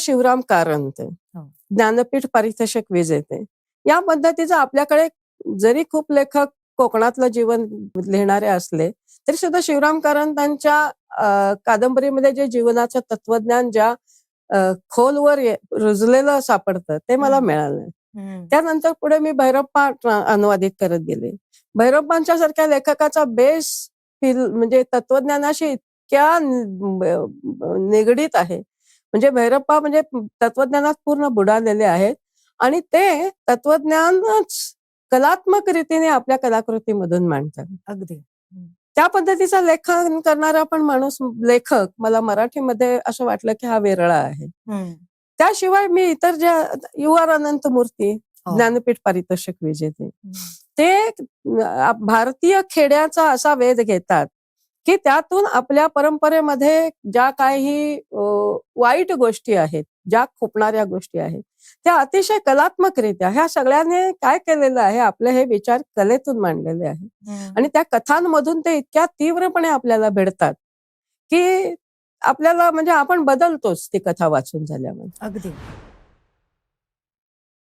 शिवराम कारंत हो. ज्ञानपीठ पारितोषिक विजेते या पद्धतीचं आपल्याकडे जरी खूप लेखक कोकणातलं जीवन लिहिणारे असले तरी सुद्धा शिवराम कारंतांच्या कादंबरीमध्ये जे जीवनाचं तत्वज्ञान ज्या खोलवर रुजलेलं सापडतं ते मला. मिळालं. त्यानंतर पुढे मी भैरप्पा अनुवादित करत गेले भैरप्पांच्या सारख्या लेखकाचा बेस फिल म्हणजे तत्वज्ञानाशी इतक्या निगडीत आहे म्हणजे भैरप्पा म्हणजे तत्वज्ञानात पूर्ण बुडालेले आहेत आणि ते तत्वज्ञानच कलात्मक रीतीने आपल्या कलाकृतीमधून मांडतात अगदी त्या पद्धतीचा लेखन करणारा पण माणूस लेखक मला मराठीमध्ये असं वाटलं की हा वेरळा आहे. त्याशिवाय मी इतर ज्या यू आर अनंत मूर्ती हो. ज्ञानपीठ पारितोषिक विजेते. ते भारतीय खेड्याचा असा वेध घेतात की त्यातून आपल्या परंपरेमध्ये ज्या काही वाईट गोष्टी आहेत ज्या खुपणाऱ्या गोष्टी आहेत त्या अतिशय कलात्मकरित्या ह्या सगळ्यांनी काय केलेलं आहे आपले हे विचार कलेतून मांडलेले आहेत. आणि त्या कथांमधून ते इतक्या तीव्रपणे आपल्याला भेटतात की आपल्याला म्हणजे आपण बदलतोच ती कथा वाचून झाल्यावर अगदी.